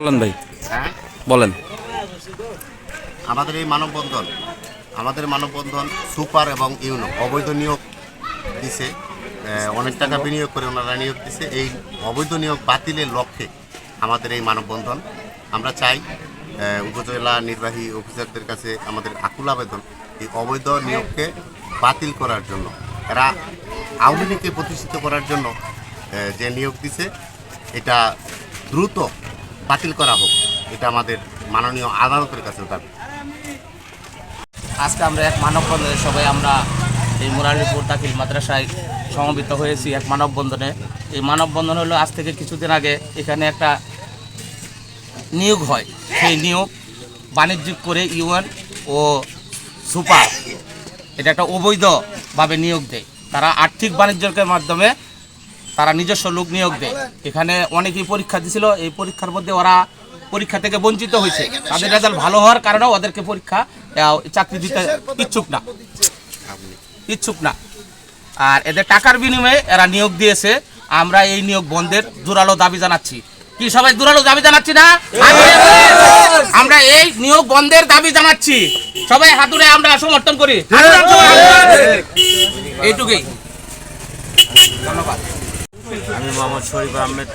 বলেন ভাই। হ্যাঁ বলেন। আমাদের এই মানববন্ধন, আমাদের মানববন্ধন সুপার এবং ইউনো। অবৈধ নিয়োগ দিছে অনেক টাকা বিনিয়োগ করে ওনারা নিয়োগ দিছে। এই অবৈধ নিয়োগ বাতিলের লক্ষ্যে আমাদের এই মানববন্ধন। আমরা চাই উপজেলা নির্বাহী অফিসারদের কাছে আমাদের আকুল আবেদন এই অবৈধ নিয়োগকে বাতিল করার জন্য। এরা আওয়ামী লীগকে প্রতিষ্ঠিত করার জন্য যে নিয়োগ দিছে, এটা দ্রুত বাতিল করা হোক, এটা আমাদের মাননীয় আদালতের কাছে দাবি। আজকে আমরা এক মানববন্ধনে সবাই আমরা এই মুরালিপুর দাখিল মাদ্রাসায় সমবেত হয়েছি এক মানববন্ধনে। এই মানববন্ধন হলো আজ থেকে কিছুদিন আগে এখানে একটা নিয়োগ হয়। সেই নিয়োগ বাণিজ্যিক করে ইউএন ও সুপার, এটা একটা অবৈধভাবে নিয়োগ দেয়। তারা আর্থিক বাণিজ্যের মাধ্যমে তারা নিজস্ব লোক নিয়োগ দেয়। এখানে অনেকেই পরীক্ষা দিছিল, এই পরীক্ষার মধ্যে ওরা পরীক্ষা থেকে বঞ্চিত হয়েছে। তাদের রেজাল্ট ভালো হওয়ার কারণে ওদেরকে পরীক্ষা চাকরি দিতে ইচ্ছুক না। ইচ্ছুক না। আর এদের টাকার বিনিময়ে এরা নিয়োগ দিয়েছে। আমরা এই নিয়োগ বন্ধের জোরালো দাবি জানাচ্ছি। কি সবাই জোরালো দাবি জানাচ্ছি না? আমরা এই নিয়োগ বন্ধের দাবি জানাচ্ছি। সবাই হাতুড়ে আমরা সমর্থন করি। এইটুকুই। ধন্যবাদ। আমি মোহাম্মদ শরীফ আহমেদ,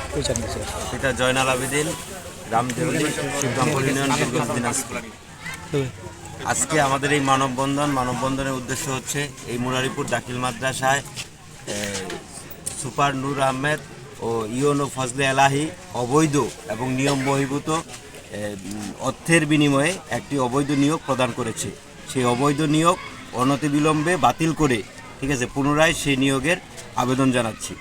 পিতা জয়নাল আবেদিন রামদেউলি শিবরামপুর ইউনিয়ন বীরগঞ্জ দিনাজপুর। আজকে আমাদের এই মানববন্ধন, মানববন্ধনের উদ্দেশ্য হচ্ছে এই মুরারিপুর দাখিল মাদ্রাসায় সুপার নূর আহমেদ ও ইউনো ফজলে এলাহি অবৈধ এবং নিয়ম বহির্ভূত অর্থের বিনিময়ে একটি অবৈধ নিয়োগ প্রদান করেছে। সেই অবৈধ নিয়োগ অনতিবিলম্বে বাতিল করে, ঠিক আছে, পুনরায় সেই নিয়োগের আবেদন জানাচ্ছি।